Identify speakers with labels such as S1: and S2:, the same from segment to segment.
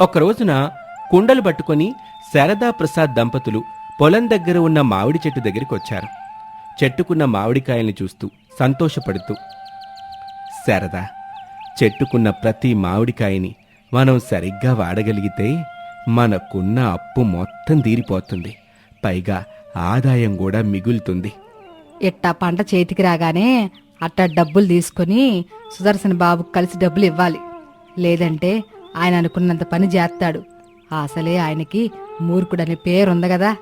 S1: ఒకరోజున కుండలు పట్టుకొని శారదా ప్రసాద్ దంపతులు పొలం దగ్గర ఉన్న మామిడి చెట్టు దగ్గరికి వచ్చారు. చెట్టుకున్న మామిడికాయల్ని చూస్తూ సంతోషపడుతూ శారదా చెట్టుకున్న ప్రతి మామిడికాయని మనం సరిగ్గా వాడగలిగితే మనకున్న అప్పు మొత్తం తీరిపోతుంది. పైగా ఆదాయం కూడా మిగులుతుంది.
S2: ఇట్టా పంట చేతికి రాగానే అట్టా డబ్బులు తీసుకొని సుదర్శన్ బాబుకు కలిసి డబ్బులు ఇవ్వాలి. లేదంటే ఆయన అనుకున్నంత పని చేస్తాడు. అసలే ఆయనకి మూర్ఖుడనే పేరుంది కదా.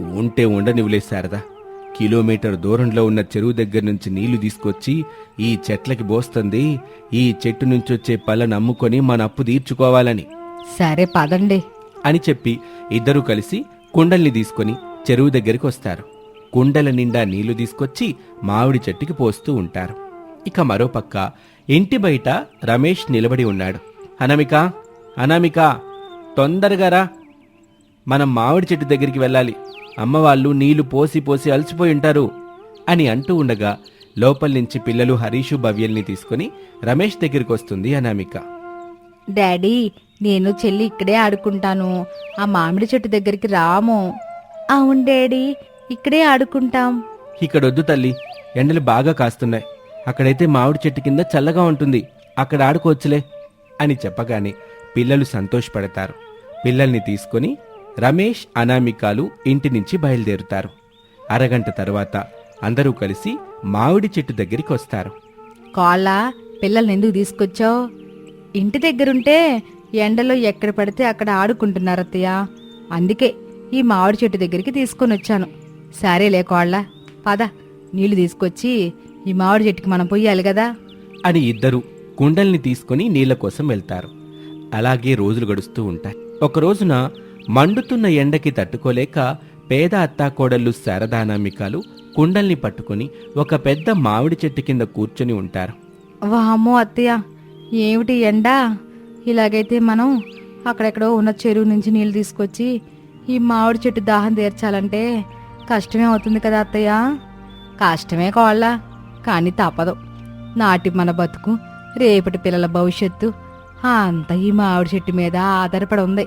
S1: ఉంటే ఉండనివ్వలే శారదా. కిలోమీటర్ దూరంలో ఉన్న చెరువు దగ్గర నుంచి నీళ్ళు తీసుకొచ్చి ఈ చెట్లకి పోస్తుంది. ఈ చెట్టు నుంచి వచ్చే పళ్ళను అమ్ముకొని మన అప్పు తీర్చుకోవాలని.
S2: సరే పదండి.
S1: అని చెప్పి ఇద్దరూ కలిసి కుండల్ని తీసుకొని చెరువు దగ్గరికి వస్తారు. కుండల నిండా నీళ్ళు తీసుకొచ్చి మామిడి చెట్టుకి పోస్తూ ఉంటారు. ఇక మరోపక్క ఇంటి బయట రమేష్ నిలబడి ఉన్నాడు. అనామిక అనామిక తొందరగా రా. మనం మామిడి చెట్టు దగ్గరికి వెళ్ళాలి. అమ్మవాళ్ళు నీళ్ళు పోసి పోసి అలసిపోయి ఉంటారు అని అంటూ ఉండగా లోపల నుంచి పిల్లలు హరీషు భవ్యల్ని తీసుకుని రమేష్ దగ్గరికి వస్తుంది అనామిక.
S2: డాడీ నేను చెల్లి ఇక్కడే ఆడుకుంటాను. ఆ మామిడి చెట్టు దగ్గరికి రాము. అవును డాడీ ఇక్కడే ఆడుకుంటాం.
S1: ఇక్కడొద్దు తల్లి ఎండలు బాగా కాస్తున్నాయి. అక్కడైతే మామిడి చెట్టు కింద చల్లగా ఉంటుంది. అక్కడ ఆడుకోవచ్చులే. అని చెప్పగానే పిల్లలు సంతోషపడతారు. పిల్లల్ని తీసుకొని రమేష్ అనామికాలు ఇంటి నుంచి బయలుదేరుతారు. అరగంట తర్వాత అందరూ కలిసి మామిడి చెట్టు దగ్గరికి వస్తారు.
S2: కాళ్ళ పిల్లల్ని ఎందుకు తీసుకొచ్చావు? ఇంటి దగ్గరుంటే ఎండలో ఎక్కడ పడితే అక్కడ ఆడుకుంటున్నారు అత్తయ్య. అందుకే ఈ మామిడి చెట్టు దగ్గరికి తీసుకొని వచ్చాను. సరేలే కోళ్ళ పద నీళ్ళు తీసుకొచ్చి ఈ మామిడి చెట్టుకి మనం పొయ్యాలి కదా.
S1: అని ఇద్దరు కుండల్ని తీసుకుని నీళ్ళ కోసం వెళ్తారు. అలాగే రోజులు గడుస్తూ ఉంటాయి. ఒక రోజున మండుతున్న ఎండకి తట్టుకోలేక పేద అత్తాకోడళ్ళు శారదానామికాలు కుండల్ని పట్టుకుని ఒక పెద్ద మామిడి చెట్టు కింద కూర్చొని ఉంటారు.
S2: వామో అత్తయ్య! ఏమిటి ఎండ? ఇలాగైతే మనం అక్కడెక్కడో ఉన్న చెరువు నుంచి నీళ్ళు తీసుకొచ్చి ఈ మామిడి చెట్టు దాహం తీర్చాలంటే కష్టమే అవుతుంది కదా అత్తయ్య. కష్టమే కోళ్ళ కానీ తప్పదు. నాటి మన బతుకు రేపటి పిల్లల భవిష్యత్తు. అంతా ఈ మామిడి చెట్టు మీద ఆధారపడి ఉంది.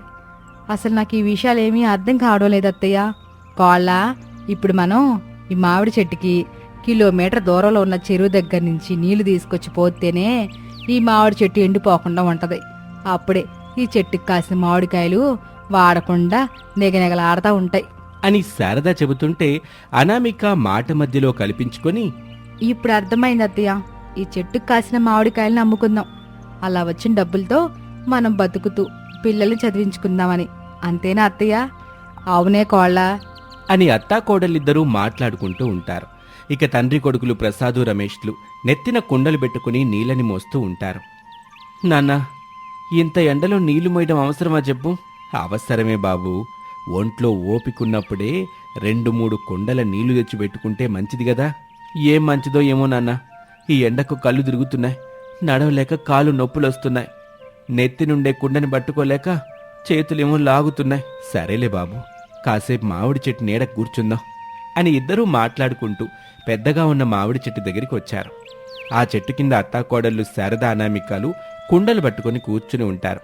S2: అసలు నాకు ఈ విషయాలు ఏమీ అర్థం కావడం లేదు అత్తయ్య. కోళ్ళ ఇప్పుడు మనం ఈ మామిడి చెట్టుకి కిలోమీటర్ దూరంలో ఉన్న చెరువు దగ్గర నుంచి నీళ్ళు తీసుకొచ్చి పోతేనే ఈ మామిడి చెట్టు ఎండిపోకుండా ఉంటది. అప్పుడే ఈ చెట్టుకి కాసిన మామిడికాయలు వాడకుండా నెగనెగలాడుతూ ఉంటాయి.
S1: అని శారద చెబుతుంటే అనామిక మాట మధ్యలో కల్పించుకొని
S2: ఇప్పుడు అర్థమైంది అత్తయ్య. ఈ చెట్టుకు కాసిన మామిడికాయలను అమ్ముకుందాం అలా వచ్చిన డబ్బులతో మనం బతుకుతూ పిల్లల్ని చదివించుకుందామని. అంతేనా అత్తయ్య? అవునే కోళ్ళ.
S1: అని అత్తా కోడలిద్దరూ మాట్లాడుకుంటూ ఉంటారు. ఇక తండ్రి కొడుకులు ప్రసాదు రమేష్లు నెత్తిన కుండలు పెట్టుకుని నీళ్ళని మోస్తూ ఉంటారు. నాన్న ఇంత ఎండలో నీళ్ళు మోయడం అవసరమా చెప్పు అవసరమే బాబు. ఒంట్లో ఓపికున్నప్పుడే రెండు మూడు కుండల నీళ్ళు తెచ్చి పెట్టుకుంటే మంచిది కదా. ఏం మంచిదో ఏమో నాన్న. ఈ ఎండకు కళ్ళు తిరుగుతున్నాయి. నడవలేక కాలు నొప్పులొస్తున్నాయి నెత్తి నుండే కుండని పట్టుకోలేక చేతులేమో లాగుతున్నాయి. సరేలే బాబు కాసేపు మామిడి చెట్టు నీడ కూర్చుందాం అని ఇద్దరూ మాట్లాడుకుంటూ పెద్దగా ఉన్న మామిడి చెట్టు దగ్గరికి వచ్చారు. ఆ చెట్టు కింద అత్తాకోడళ్ళు శారద అనామికాలు కుండలు పట్టుకొని కూర్చుని ఉంటారు.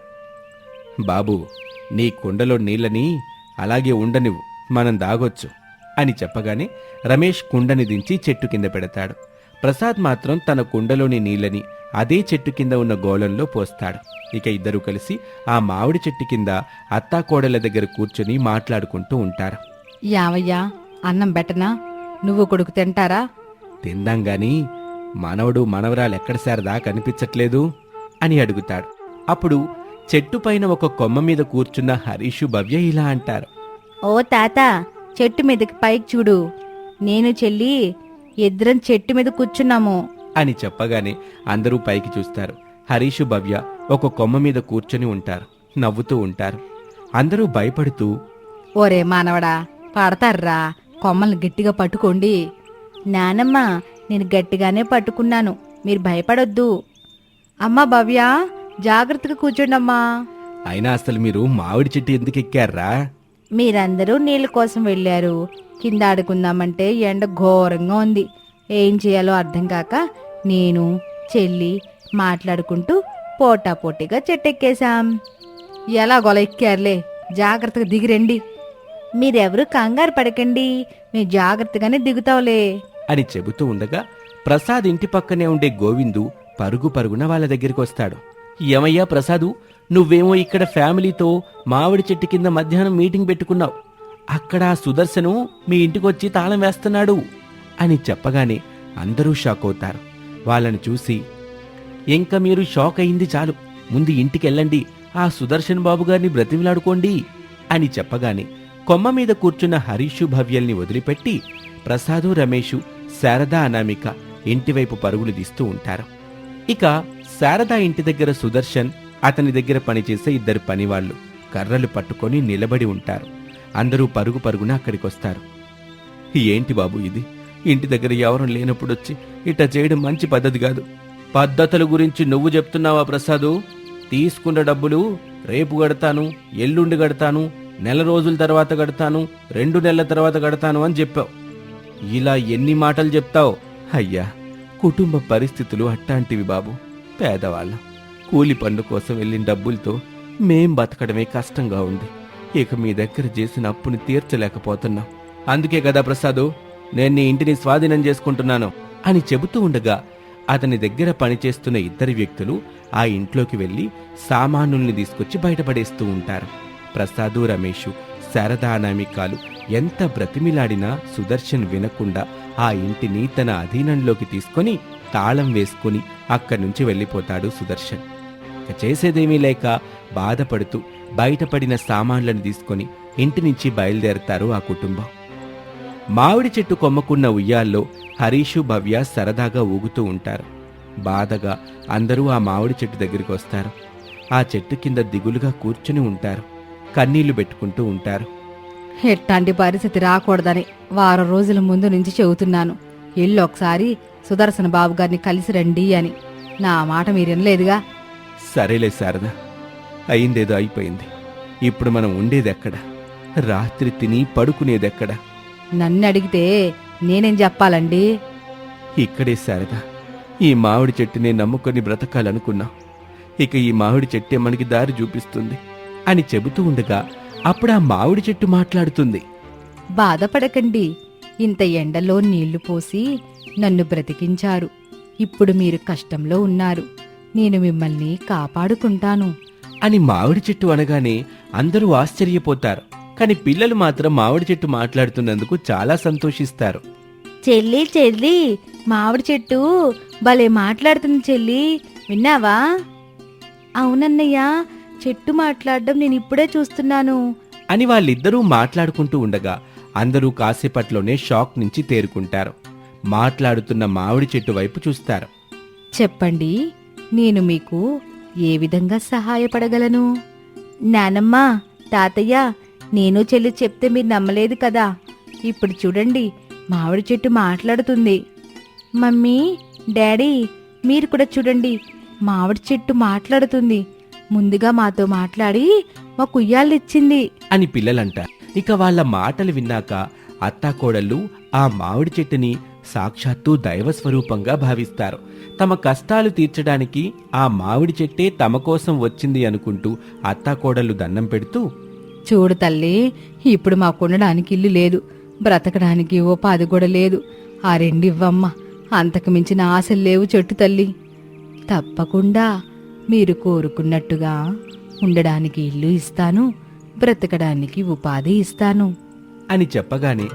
S1: బాబు నీ కుండలో నీళ్ళని అలాగే ఉండనివ్వు మనం దాగొచ్చు అని చెప్పగానే రమేష్ కుండని దించి చెట్టు కింద పెడతాడు. ప్రసాద్ మాత్రం తన కుండలోని నీళ్ళని అదే చెట్టు కింద ఉన్న గోళంలో పోస్తాడు. ఇక ఇద్దరూ కలిసి ఆ మామిడి చెట్టు కింద అత్తాకోడల దగ్గర కూర్చొని మాట్లాడుకుంటూ ఉంటారు.
S2: యావయ్యా అన్నం బెటనా నువ్వు కొడుకు తింటారా?
S1: తిందాం గాని మనవడు మనవరాలు ఎక్కడ శారదా కనిపించట్లేదు? అని అడుగుతాడు. అప్పుడు చెట్టు పైన ఒక కొమ్మ మీద కూర్చున్న హరీషు భవ్య ఇలా అంటారు.
S2: ఓ తాత చెట్టు మీదకి పైకి చూడు. నేను చెల్లి ఇద్దరం చెట్టు మీద కూర్చున్నాము.
S1: అని చెప్పగానే అందరూ పైకి చూస్తారు. హరీషు భవ్య ఒక కొమ్మ మీద కూర్చొని ఉంటారు. నవ్వుతూ ఉంటారు. అందరూ భయపడుతూ
S2: ఓరే మానవడా పడతారా? కొమ్మల్ని గట్టిగా పట్టుకోండి. నానమ్మ నేను గట్టిగానే పట్టుకున్నాను. మీరు భయపడొద్దు. అమ్మా భవ్య జాగ్రత్తగా కూర్చోండమ్మా.
S1: అయినా అసలు మీరు మామిడి చెట్టు ఎందుకు ఎక్కారా?
S2: మీరందరూ నీళ్ళ కోసం వెళ్ళారు. కింద ఆడుకుందామంటే ఎండ ఘోరంగా ఉంది. ఏం చేయాలో అర్థం కాక నేను చెల్లి మాట్లాడుకుంటూ పోటాపోటీగా చెట్టెక్కేశాం.
S3: ఎలా గొల ఎక్కారులే? జాగ్రత్తగా దిగిరండి మీరెవరు కంగారు పడకండి. మేము జాగ్రత్తగానే దిగుతావులే.
S1: అని చెబుతూ ఉండగా ప్రసాద్ ఇంటి పక్కనే ఉండే గోవిందు పరుగు పరుగున వాళ్ళ దగ్గరికి వస్తాడు. ఏమయ్యా ప్రసాదు నువ్వేమో ఇక్కడ ఫ్యామిలీతో మామిడి చెట్టు కింద మధ్యాహ్నం మీటింగ్ పెట్టుకున్నావు. అక్కడ సుదర్శను మీ ఇంటికొచ్చి తాళం వేస్తున్నాడు అని చెప్పగానే అందరూ షాక్ అవుతారు. వాళ్ళని చూసి ఇంకా మీరు షాక్ అయింది చాలు. ముందు ఇంటికెళ్ళండి. ఆ సుదర్శన్ బాబు గారిని బ్రతిమిలాడుకోండి అని చెప్పగానే కొమ్మ మీద కూర్చున్న హరీషు భవ్యల్ని వదిలిపెట్టి ప్రసాదు రమేషు శారదా అనామిక ఇంటివైపు పరుగులు తీస్తూ ఉంటారు. ఇక శారద ఇంటి దగ్గర సుదర్శన్ అతని దగ్గర పనిచేసే ఇద్దరు పనివాళ్ళు కర్రలు పట్టుకొని నిలబడి ఉంటారు. అందరూ పరుగు పరుగున అక్కడికొస్తారు. ఏంటి బాబు ఇది? ఇంటి దగ్గర ఎవరూ లేనప్పుడు వచ్చి ఇట్ట చేయడం మంచి పద్ధతి కాదు. పద్ధతుల గురించి నువ్వు చెప్తున్నావా ప్రసాదు? తీసుకున్న డబ్బులు రేపు గడతాను ఎల్లుండి గడతాను నెల రోజుల తర్వాత గడతాను రెండు నెలల తర్వాత గడతాను అని చెప్పావు. ఇలా ఎన్ని మాటలు చెప్తావు? అయ్యా కుటుంబ పరిస్థితులు అట్టాంటివి బాబు. పేదవాళ్ళం. కూలి పన్ను కోసం వెళ్ళిన డబ్బులతో మేం బతకడమే కష్టంగా ఉంది. ఇక మీ దగ్గర చేసిన అప్పుని తీర్చలేకపోతున్నాం. అందుకే కదా ప్రసాదు నేను నీ ఇంటిని స్వాధీనం చేసుకుంటున్నాను అని చెబుతూ ఉండగా అతని దగ్గర పనిచేస్తున్న ఇద్దరు వ్యక్తులు ఆ ఇంట్లోకి వెళ్ళి సామానుల్ని తీసుకొచ్చి బయటపడేస్తూ ఉంటారు. ప్రసాదు రమేషు శారదా అనామికాలు ఎంత బ్రతిమిలాడినా సుదర్శన్ వినకుండా ఆ ఇంటిని తన అధీనంలోకి తీసుకొని తాళం వేసుకుని అక్కడి నుంచి వెళ్ళిపోతాడు సుదర్శన్. ఇక చేసేదేమీ లేక బాధపడుతూ బయటపడిన సామాన్లను తీసుకొని ఇంటి నుంచి బయలుదేరతారు ఆ కుటుంబం. మామిడి చెట్టు కొమ్మకున్న ఉయ్యాల్లో హరీషు భవ్య సరదాగా ఊగుతూ ఉంటారు. బాధగా అందరూ ఆ మామిడి చెట్టు దగ్గరికి వస్తారు. ఆ చెట్టు కింద దిగులుగా కూర్చుని ఉంటారు. కన్నీళ్ళు పెట్టుకుంటూ ఉంటారు.
S3: ఎట్లాంటి పరిస్థితి రాకూడదని వారం రోజుల ముందు నుంచి చెబుతున్నాను. ఇల్లు ఒకసారి సుదర్శన బాబు గారిని కలిసి రండి అని. నా మాట మీరు వినలేదుగా?
S1: సరేలే శారద. అయిందేదో అయిపోయింది. ఇప్పుడు మనం ఉండేదెక్కడ? రాత్రి తిని పడుకునేదెక్కడ?
S3: నన్ను అడిగితే నేనేం చెప్పాలండి?
S1: ఇక్కడే శారద. ఈ మామిడి చెట్టునే నమ్ముకొని బ్రతకాలనుకున్నా. ఇక ఈ మామిడి చెట్టే మనకి దారి చూపిస్తుంది అని చెబుతూ ఉండగా అప్పుడు ఆ మామిడి చెట్టు మాట్లాడుతుంది.
S3: బాధపడకండి. ఇంత ఎండలో నీళ్ళు పోసి నన్ను బ్రతికించారు. ఇప్పుడు మీరు కష్టంలో ఉన్నారు. నేను మిమ్మల్ని కాపాడుకుంటాను.
S1: అని మామిడి చెట్టు అనగానే అందరూ ఆశ్చర్యపోతారు. కానీ పిల్లలు మాత్రం మామిడి చెట్టు మాట్లాడుతున్నందుకు చాలా సంతోషిస్తారు.
S3: చెల్లి చెల్లి మామిడి చెట్టు భలే మాట్లాడుతుంది చెల్లి. విన్నావా? అవునన్నయ్య చెట్టు మాట్లాడడం నేను ఇప్పుడే చూస్తున్నాను.
S1: అని వాళ్ళిద్దరూ మాట్లాడుకుంటూ ఉండగా అందరూ కాసేపట్లోనే షాక్ నుంచి తేరుకుంటారు. మాట్లాడుతున్న మామిడి చెట్టు వైపు చూస్తారు.
S3: చెప్పండి నేను మీకు ఏ విధంగా సహాయపడగలను? నానమ్మ తాతయ్య నేను చెల్లి చెప్తే మీరు నమ్మలేదు కదా? ఇప్పుడు చూడండి మామిడి చెట్టు మాట్లాడుతుంది. మమ్మీ డాడీ మీరు కూడా చూడండి మామిడి చెట్టు మాట్లాడుతుంది. ముందుగా మాతో మాట్లాడి మా కుయ్యాళ్ళు ఇచ్చింది
S1: అని పిల్లలంట ఇక వాళ్ళ మాటలు విన్నాక అత్తాకోడళ్ళు ఆ మామిడి చెట్టుని సాక్షాత్తు దైవ స్వరూపంగా భావిస్తారు. తమ కష్టాలు తీర్చడానికి ఆ మామిడి చెట్టే తమ కోసం వచ్చింది అనుకుంటూ అత్తాకోడళ్ళు దండం పెడుతూ
S3: చూడు తల్లి ఇప్పుడు మాకుండడానికి ఇల్లు లేదు. బ్రతకడానికి ఉపాధి కూడా లేదు. ఆ రెండివ్వమ్మా అంతకు మించిన ఆశలు లేవు చెట్టు తల్లి. తప్పకుండా మీరు కోరుకున్నట్టుగా ఉండడానికి ఇల్లు ఇస్తాను. బ్రతకడానికి ఉపాధి ఇస్తాను.
S1: అని చెప్పగానే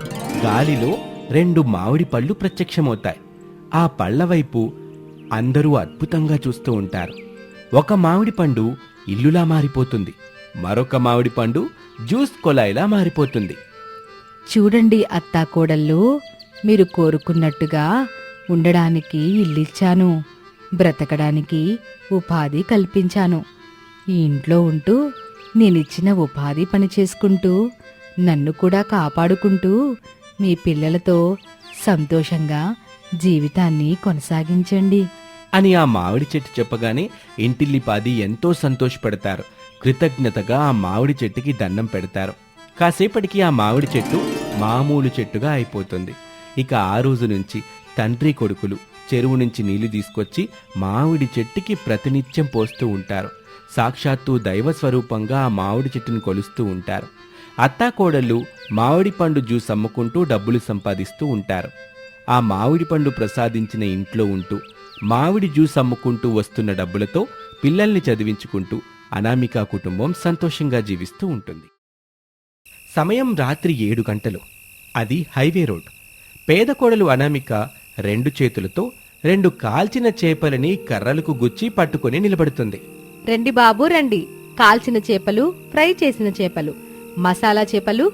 S1: గాలిలో రెండు మామిడి పళ్ళు ప్రత్యక్షమవుతాయి. ఆ పళ్ళ వైపు అందరూ అద్భుతంగా చూస్తూ ఉంటారు. ఒక మామిడి పండు ఇల్లులా మారిపోతుంది. మరొక మామిడి పండు జ్యూస్ కొలాయిలా మారిపోతుంది.
S3: చూడండి అత్తా కోడళ్ళు మీరు కోరుకున్నట్టుగా ఉండడానికి ఇల్లిచ్చాను. బ్రతకడానికి ఉపాధి కల్పించాను. ఈ ఇంట్లో ఉంటూ నేనిచ్చిన ఉపాధి పని చేసుకుంటూ నన్ను కూడా కాపాడుకుంటూ మీ పిల్లలతో సంతోషంగా జీవితాన్ని కొనసాగించండి.
S1: అని ఆ మామిడి చెట్టు చెప్పగానే ఇంటిల్లిపాది ఎంతో సంతోషపడతారు. కృతజ్ఞతగా ఆ మామిడి చెట్టుకి దండం పెడతారు. కాసేపటికి ఆ మామిడి చెట్టు మామూలు చెట్టుగా అయిపోతుంది. ఇక ఆ రోజు నుంచి తండ్రి కొడుకులు చెరువు నుంచి నీళ్ళు తీసుకొచ్చి మామిడి చెట్టుకి ప్రతినిత్యం పోస్తూ ఉంటారు. సాక్షాత్తు దైవ స్వరూపంగా ఆ మామిడి చెట్టును కొలుస్తూ ఉంటారు. అత్తాకోడళ్ళు మామిడి పండు జ్యూస్ అమ్ముకుంటూ డబ్బులు సంపాదిస్తూ ఉంటారు. ఆ మామిడి పండు ప్రసాదించిన ఇంట్లో ఉంటూ మామిడి జ్యూస్ అమ్ముకుంటూ వస్తున్న డబ్బులతో పిల్లల్ని చదివించుకుంటూ అనామిక కుటుంబం సంతోషంగా జీవిస్తూ ఉంటుంది. సమయం రాత్రి ఏడు గంటలు. అది హైవే రోడ్. పేద కోడలు అనామిక రెండు చేతులతో రెండు కాల్చిన చేపలని కర్రలకు గుచ్చి పట్టుకొని నిలబడుతుంది.
S3: రండి బాబు రండి. కాల్చిన చేపలు ఫ్రై చేసిన చేపలు మసాలా చేపలు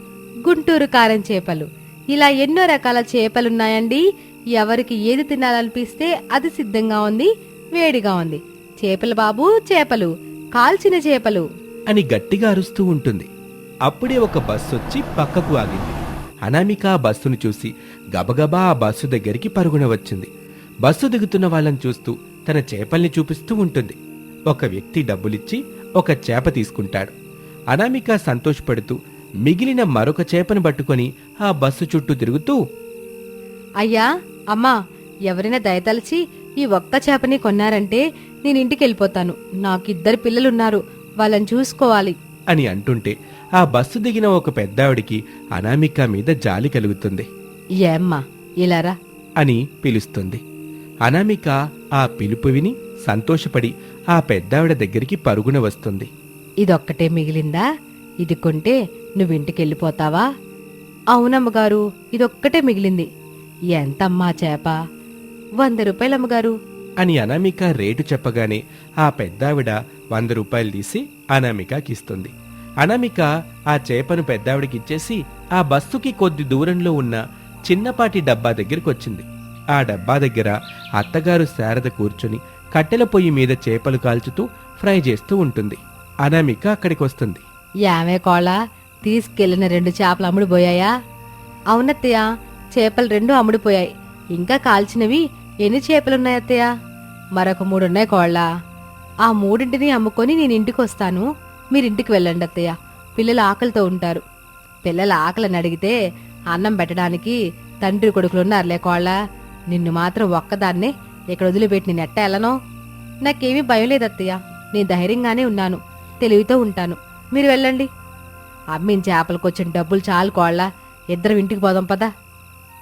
S3: గుంటూరు కారం చేపలు. ఇలా ఎన్నో రకాల చేపలున్నాయండి. ఎవరికి ఏది తినాలనిపిస్తే అది సిద్ధంగా ఉంది వేడిగా ఉంది. చేపలు బాబు చేపలు. కాల్చిన చేపలు.
S1: అని గట్టిగా అరుస్తూ ఉంటుంది. అప్పుడే ఒక బస్సు వచ్చి పక్కకు ఆగింది. అనామిక ఆ బస్సును చూసి గబగబా ఆ బస్సు దగ్గరికి పరుగున వచ్చింది. బస్సు దిగుతున్న వాళ్ళని చూస్తూ తన చేపల్ని చూపిస్తూ ఉంటుంది. ఒక వ్యక్తి డబ్బులిచ్చి ఒక చేప తీసుకుంటాడు. అనామిక సంతోషపడుతూ మిగిలిన మరొక చేపను పట్టుకొని ఆ బస్సు చుట్టూ తిరుగుతూ
S3: అయ్యా అమ్మా ఎవరైనా దయతలిచి ఈ ఒక్క చేపని కొన్నారంటే నేను ఇంటికి వెళ్ళిపోతాను నాకిద్దరు పిల్లలున్నారు వాళ్ళని చూసుకోవాలి.
S1: అని అంటుంటే ఆ బస్సు దిగిన ఒక పెద్దావిడికి అనామిక మీద జాలి కలుగుతుంది.
S3: ఏమ్మా ఇలారా
S1: అని పిలుస్తుంది. అనామిక ఆ పిలుపు విని సంతోషపడి ఆ పెద్దావిడ దగ్గరికి పరుగున వస్తుంది.
S3: ఇదొక్కటే మిగిలిందా? ఇది కొంటే నువ్వింటికి వెళ్ళిపోతావా అవునమ్మగారు ఇదొక్కటే మిగిలింది. ఎంతమ్మా చేప? వంద రూపాయలమ్మగారు.
S1: అని అనామిక రేటు చెప్పగానే ఆ పెద్దావిడ వంద రూపాయలు తీసి అనామికకి ఇస్తుంది. అనామిక ఆ చేపను పెద్దావిడకి ఇచ్చేసి ఆ బస్సుకి కొద్ది దూరంలో ఉన్న చిన్నపాటి డబ్బా దగ్గరికి వచ్చింది ఆ డబ్బా దగ్గర అత్తగారు శారద కూర్చుని కట్టెల పొయ్యి మీద చేపలు కాల్చుతూ ఫ్రై చేస్తూ ఉంటుంది. అనామిక అక్కడికి వస్తుంది.
S3: యామే కోళ్ళ తీసుకెళ్ళిన రెండు చేపలు అమ్ముడుపోయాయా? అవునత్తయ్య చేపలు రెండు అమ్ముడుపోయాయి. ఇంకా కాల్చినవి ఎన్ని చేపలున్నాయి అత్తయ్య? మరొక మూడున్నాయి కోళ్ళ ఆ మూడింటిని అమ్ముకొని నేను ఇంటికి వస్తాను. మీరింటికి వెళ్ళండి అత్తయ్య. పిల్లలు ఆకలితో ఉంటారు. పిల్లల ఆకలిని అడిగితే అన్నం పెట్టడానికి తండ్రి కొడుకులున్నారులే కోళ్ళ నిన్ను మాత్రం ఒక్కదాన్నే ఇక్కడ వదిలిపెట్టి నేను ఎట్ట వెళ్ళను? నాకేమీ భయం లేదు అత్తయ్య. నేను ధైర్యంగానే ఉన్నాను. తెలివితో ఉంటాను. మీరు వెళ్ళండి. అమ్మిన చేపలకొచ్చిన డబ్బులు చాలు కోళ్ళ. ఇద్దరం ఇంటికి పోదాం పదా.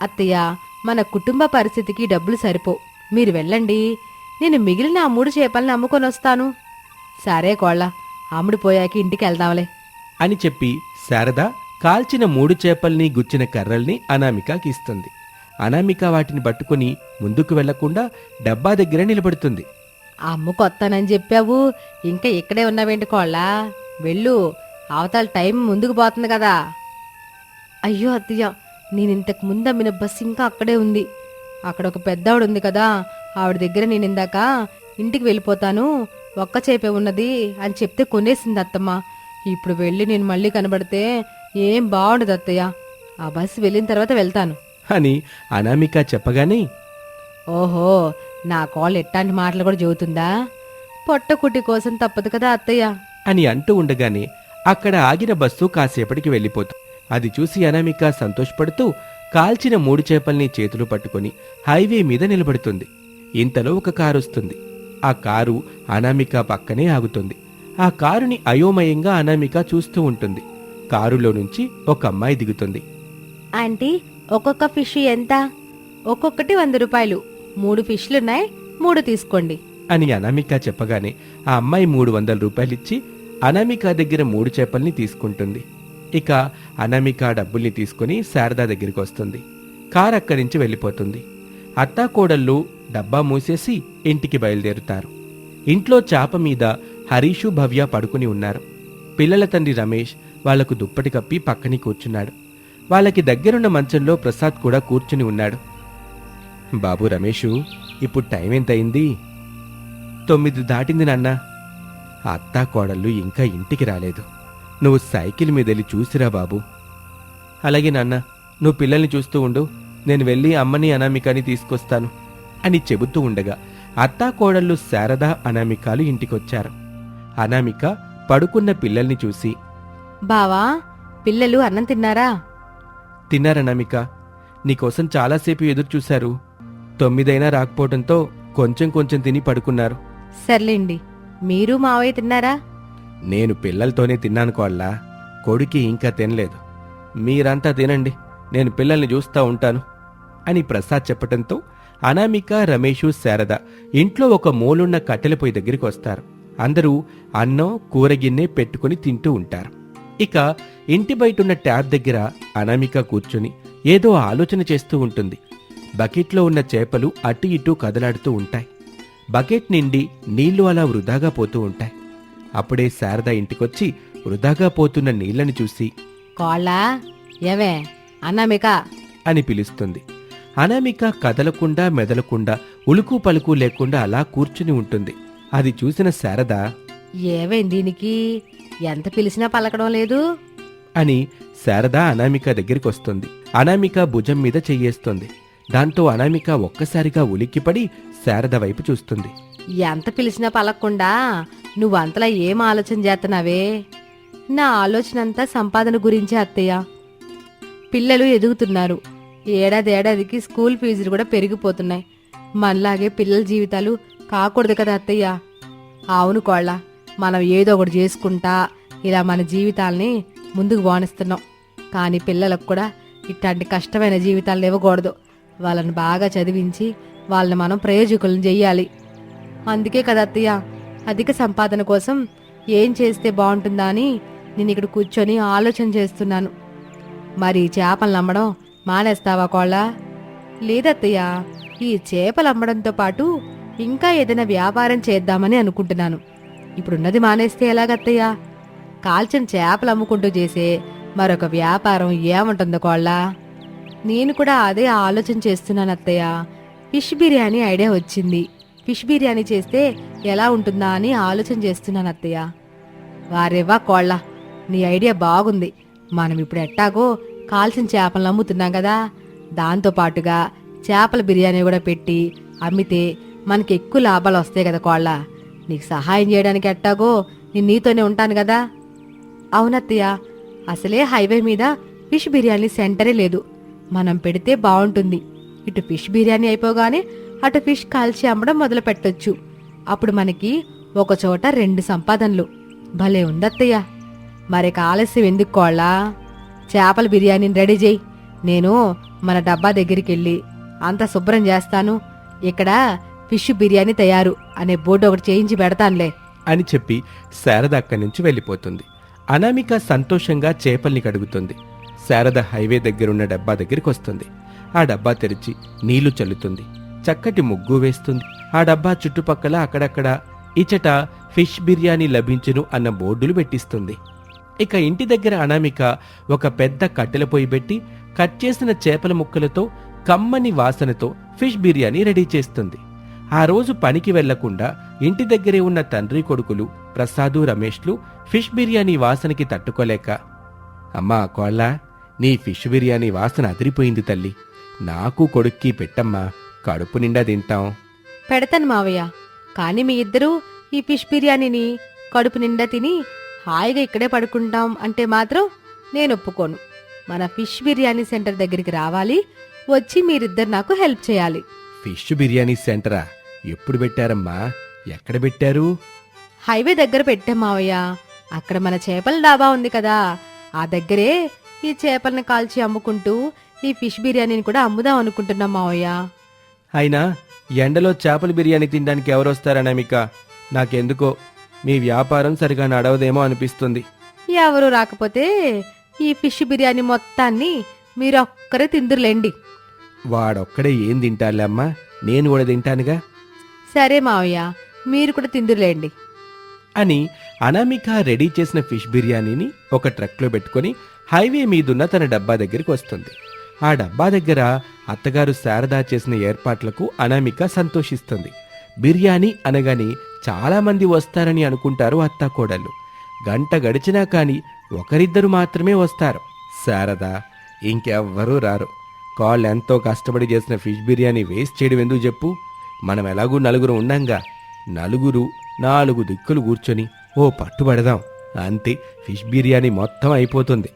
S3: అత్తయ్య మన కుటుంబ పరిస్థితికి డబ్బులు సరిపో. మీరు వెళ్ళండి. నేను మిగిలిన ఆ మూడు చేపల్ని అమ్ముకొని వస్తాను. సరే కోళ్ళ అమ్ముడిపోయాక ఇంటికి వెళ్దాంలే.
S1: అని చెప్పి శారద కాల్చిన మూడు చేపల్ని గుచ్చిన కర్రల్ని అనామికకి ఇస్తుంది. అనామిక వాటిని పట్టుకుని ముందుకు వెళ్ళకుండా డబ్బా దగ్గర నిలబడుతుంది.
S3: అమ్ముకొత్తానని చెప్పావు. ఇంకా ఇక్కడే ఉన్నావేంటి కోళ్ళ? వెళ్ళు. అవతల టైం ముందుకు పోతుంది కదా. అయ్యో అత్తయ్య నేను ఇంతకు ముందు అమ్మిన బస్సు ఇంకా అక్కడే ఉంది. అక్కడ ఒక పెద్దావిడ ఉంది కదా ఆవిడ దగ్గర నేను ఇందాక ఇంటికి వెళ్ళిపోతాను. ఒక్క చేపే ఉన్నది అని చెప్తే కొనేసింది అత్తమ్మ. ఇప్పుడు వెళ్ళి నేను మళ్ళీ కనబడితే ఏం బాగుండదు అత్తయ్య. ఆ బస్సు వెళ్ళిన తర్వాత వెళ్తాను.
S1: అని అనామిక చెప్పగానే
S3: ఓహో నా కోళ్ళు ఎట్టాంటి మాటలు కూడా చెబుతుందా? పొట్టకుటి కోసం తప్పదు కదా అత్తయ్య.
S1: అని అంటూ ఉండగానే అక్కడ ఆగిన బస్సు కాసేపటికి వెళ్ళిపోతుంది. అది చూసి అనామిక సంతోషపడుతూ కాల్చిన మూడు చేపల్ని చేతులు పట్టుకొని హైవే మీద నిలబడుతుంది. ఇంతలో ఒక కారు వస్తుంది. ఆ కారు అనామిక పక్కనే ఆగుతుంది. ఆ కారుని అయోమయంగా అనామిక చూస్తూ ఉంటుంది. కారులో నుంచి ఒక అమ్మాయి దిగుతుంది.
S3: ఆంటీ ఒక్కొక్క ఫిష్ ఎంత? ఒక్కొక్కటి వంద రూపాయలు. మూడు ఫిష్లున్నాయి మూడు తీసుకోండి.
S1: అని అనామిక చెప్పగానే ఆ అమ్మాయి మూడు వందల రూపాయలిచ్చి అనామిక దగ్గర మూడు చేపల్ని తీసుకుంటుంది. ఇక అనామిక డబ్బుల్ని తీసుకుని శారదా దగ్గరికి వస్తుంది. కార్ అక్కడి నుంచి వెళ్ళిపోతుంది. అత్తాకోడళ్ళు డబ్బా మూసేసి ఇంటికి బయలుదేరుతారు. ఇంట్లో చాప మీద హరీషు భవ్య పడుకుని ఉన్నారు. పిల్లల తండ్రి రమేష్ వాళ్ళకు దుప్పటి కప్పి పక్కని కూర్చున్నాడు. వాళ్ళకి దగ్గరున్న మంచంలో ప్రసాద్ కూడా కూర్చుని ఉన్నాడు. బాబు రమేషు ఇప్పుడు టైం ఎంతయింది? తొమ్మిది దాటింది నాన్న. అత్తా కోడళ్ళు ఇంకా ఇంటికి రాలేదు. నువ్వు సైకిల్ మీద వెళ్ళి చూసిరా బాబు. అలాగే నాన్న నువ్వు పిల్లల్ని చూస్తూ ఉండు. నేను వెళ్ళి అమ్మని అనామికని తీసుకొస్తాను అని చెబుతూ ఉండగా అత్తా కోడళ్ళు శారద అనామికాలు ఇంటికొచ్చారు. అనామిక పడుకున్న పిల్లల్ని చూసి
S3: బావా పిల్లలు అన్నం తిన్నారా?
S1: తిన్నారనామిక నీకోసం చాలాసేపు ఎదురు చూశారు. తొమ్మిదైనా రాకపోవడంతో కొంచెం కొంచెం తిని పడుకున్నారు.
S3: సర్లేండి మీరు మావయ్య తిన్నారా?
S1: నేను పిల్లలతోనే తిన్నాను కోళ్ళ. కొడుకి ఇంకా తినలేదు. మీరంతా తినండి నేను పిల్లల్ని చూస్తా ఉంటాను అని ప్రసాద్ చెప్పటంతో అనామిక రమేషు శారద ఇంట్లో ఒక మూలున్న కట్టెల పొయ్యి దగ్గరికి వస్తారు. అందరూ అన్నం కూరగిన్నె పెట్టుకుని తింటూ ఉంటారు. ఇక ఇంటి బయటున్న ట్యాబ్ దగ్గర అనామిక కూర్చుని ఏదో ఆలోచన చేస్తూ ఉంటుంది. బకెట్లో ఉన్న చేపలు అటు ఇటు కదలాడుతూ ఉంటాయి. బకెట్ నిండి నీళ్ళు అలా వృధాగా పోతూ ఉంటాయి. అప్పుడే శారద ఇంటికొచ్చి వృధాగా పోతున్న నీళ్ళను చూసి
S3: కోళ్ళ ఏవే అన్నామిక
S1: అని పిలుస్తుంది. అనామిక కదలకుండా మెదలకుండా ఉలుకు పలుకు లేకుండా అలా కూర్చుని ఉంటుంది. అది చూసిన శారద
S3: ఏవైంది దీనికి? ఎంత పిలిచినా పలకడం లేదు.
S1: అని శారద అనామిక దగ్గరికి వస్తుంది. అనామిక భుజం మీద చెయ్యేస్తుంది. దాంతో అనామిక ఒక్కసారిగా ఉలిక్కిపడి శారద వైపు చూస్తుంది.
S3: ఎంత పిలిచినా పలకకుండా నువ్వు అంతలా ఏం ఆలోచన చేస్తున్నావే నా ఆలోచన అంతా సంపాదన గురించే అత్తయ్య. పిల్లలు ఎదుగుతున్నారు. ఏడాది ఏడాదికి స్కూల్ ఫీజులు కూడా పెరిగిపోతున్నాయి. మనలాగే పిల్లల జీవితాలు కాకూడదు కదా అత్తయ్య. అవును కోళ్ళ మనం ఏదో ఒకటి చేసుకుంటా ఇలా మన జీవితాల్ని ముందుకు బాణిస్తున్నాం కానీ పిల్లలకు కూడా ఇట్లాంటి కష్టమైన జీవితాలను ఇవ్వకూడదు వాళ్ళని బాగా చదివించి వాళ్ళని మనం ప్రయోజకులను చెయ్యాలి. అందుకే కదా అత్తయ్య అధిక సంపాదన కోసం ఏం చేస్తే బాగుంటుందా అని నేను ఇక్కడ కూర్చొని ఆలోచన చేస్తున్నాను. మరి చేపలు అమ్మడం మానేస్తావా కోళ్ళ? లేదత్తయ్య ఈ చేపలు అమ్మడంతో పాటు ఇంకా ఏదైనా వ్యాపారం చేద్దామని అనుకుంటున్నాను. ఇప్పుడున్నది మానేస్తే ఎలాగత్తయ్యా? కాల్చిన చేపలు అమ్ముకుంటూ చేసే మరొక వ్యాపారం ఏముంటుందో కోళ్ళ? నేను కూడా అదే ఆలోచన చేస్తున్నాను అత్తయ్య ఫిష్ బిర్యానీ ఐడియా వచ్చింది. ఫిష్ బిర్యానీ చేస్తే ఎలా ఉంటుందా అని ఆలోచన చేస్తున్నాను అత్తయ్య వారేవా కోళ్ళ నీ ఐడియా బాగుంది. మనం ఇప్పుడు ఎట్టాగో కాల్చిన చేపలను అమ్ముతున్నాం కదా? దాంతో పాటుగా చేపల బిర్యానీ కూడా పెట్టి అమ్మితే మనకి ఎక్కువ లాభాలు వస్తాయి కదా కోళ్ళ? నీకు సహాయం చేయడానికి ఎట్టాగో నేను నీతోనే ఉంటాను కదా. అవునత్తయ్య అసలే హైవే మీద ఫిష్ బిర్యానీ సెంటరే లేదు. మనం పెడితే బాగుంటుంది. ఇటు ఫిష్ బిర్యానీ అయిపోగానే అటు ఫిష్ కాల్చి అమ్మడం మొదలు పెట్టొచ్చు. అప్పుడు మనకి ఒక చోట రెండు సంపాదనలు. భలే ఉందత్తయ్య. మరిక ఆలస్యం ఎందుకు కోళ్ళా? చేపల బిర్యానీని రెడీ చేయి. నేను మన డబ్బా దగ్గరికి వెళ్ళి అంత శుభ్రం చేస్తాను. ఇక్కడ ఫిష్ బిర్యానీ తయారు అనే బోర్డు ఒకటి చేయించి పెడతానులే.
S1: అని చెప్పి శారద అక్కడి నుంచి వెళ్ళిపోతుంది. అనామిక సంతోషంగా చేపల్ని కడుగుతుంది. శారద హైవే దగ్గరున్న డబ్బా దగ్గరికి వస్తుంది. ఆ డబ్బా తెరిచి నీళ్ళు చల్లుతుంది. చక్కటి ముగ్గు వేస్తుంది. ఆ డబ్బా చుట్టుపక్కల అక్కడక్కడ ఇచట ఫిష్ బిర్యానీ లభించును అన్న బోర్డులు పెట్టిస్తుంది. ఇక ఇంటి దగ్గర అనామిక ఒక పెద్ద కట్టెల పొయ్యి పెట్టి కట్ చేసిన చేపల ముక్కలతో కమ్మని వాసనతో ఫిష్ బిర్యానీ రెడీ చేస్తుంది. ఆ రోజు పనికి వెళ్ళకుండా ఇంటి దగ్గరే ఉన్న తండ్రి కొడుకులు ప్రసాదు రమేష్లు ఫిష్ బిర్యానీ వాసనకి తట్టుకోలేక అమ్మా కోళ్ళ నీ ఫిష్ బిర్యానీ వాసన అదిరిపోయింది తల్లి. నాకు కొడుక్కి పెట్టమ్మా కడుపు నిండా తింటాం.
S3: పెడతాను మావయ్య. కానీ మీ ఇద్దరూ ఈ ఫిష్ బిర్యానీని కడుపు నిండా తిని హాయిగా ఇక్కడే పడుకుంటాం అంటే మాత్రం నేను ఒప్పుకోను. మన ఫిష్ బిర్యానీ సెంటర్ దగ్గరికి రావాలి వచ్చి మీరిద్దరు నాకు హెల్ప్ చేయాలి.
S1: ఫిష్ బిర్యానీ సెంటరా? ఎప్పుడు పెట్టారమ్మా? ఎక్కడ పెట్టారు?
S3: హైవే దగ్గర పెట్టాం మావయ్య. అక్కడ మన చేపల డాబా ఉంది కదా. ఆ దగ్గరే ఈ చేపల్ని కాల్చి అమ్ముకుంటూ ఈ ఫిష్ బిర్యానీని కూడా అమ్ముదాం అనుకుంటున్నాం మావయ్య.
S1: అయినా ఎండలో చేపల బిర్యానీ తినడానికి ఎవరొస్తారనామిక నాకెందుకో మీ వ్యాపారం సరిగా నడవదేమో అనిపిస్తుంది.
S3: ఎవరు రాకపోతే ఈ ఫిష్ బిర్యానీ మొత్తాన్ని మీరు ఒక్కరే తిందురులేండి.
S1: వాడొక్కడే ఏం తింటాలే అమ్మా? నేను కూడా తింటానుగా?
S3: సరే మావయ్య మీరు కూడా తిందురులేండి.
S1: అని అనామిక రెడీ చేసిన ఫిష్ బిర్యానీని ఒక ట్రక్లో పెట్టుకొని హైవే మీదున్న తన డబ్బా దగ్గరికి వస్తుంది. ఆ డబ్బా దగ్గర అత్తగారు శారదా చేసిన ఏర్పాట్లకు అనామిక సంతోషిస్తుంది. బిర్యానీ అనగానే చాలా మంది వస్తారని అనుకుంటారు అత్తాకోడళ్ళు గంట గడిచినా కాని ఒకరిద్దరు మాత్రమే వస్తారు. శారద ఇంకెవ్వరూ రారు. కాళ్ళు ఎంతో కష్టపడి చేసిన ఫిష్ బిర్యానీ వేస్ట్ చేయడం ఎందుకు చెప్పు? మనం ఎలాగూ నలుగురు ఉండంగా. నలుగురు నాలుగు దిక్కులు కూర్చొని ఓ పట్టుబడదాం అంతే ఫిష్ బిర్యానీ మొత్తం అయిపోతుంది.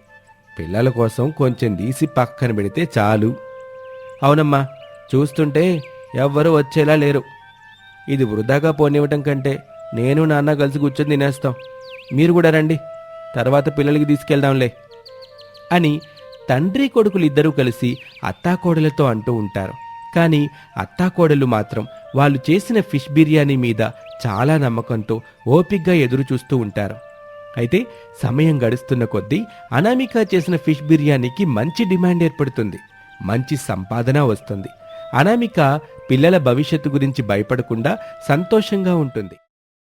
S1: పిల్లల కోసం కొంచెం తీసి పక్కన పెడితే చాలు. అవునమ్మా చూస్తుంటే ఎవ్వరూ వచ్చేలా లేరు. ఇది వృధాగా పోనివ్వటం కంటే నేను నాన్న కలిసి కూర్చొని తినేస్తాం. మీరు కూడా రండి తర్వాత పిల్లలకి తీసుకెళ్దాంలే. అని తండ్రి కొడుకులిద్దరూ కలిసి అత్తాకోడలతో అంటూ ఉంటారు. కానీ అత్తాకోడలు మాత్రం వాళ్ళు చేసిన ఫిష్ బిర్యానీ మీద చాలా నమ్మకంతో ఓపిగ్గా ఎదురు చూస్తూ ఉంటారు. అయితే సమయం గడుస్తున్న కొద్దీ అనామిక చేసిన ఫిష్ బిర్యానీకి మంచి డిమాండ్ ఏర్పడుతుంది. మంచి సంపాదన వస్తుంది. అనామిక పిల్లల భవిష్యత్తు గురించి భయపడకుండా సంతోషంగా ఉంటుంది.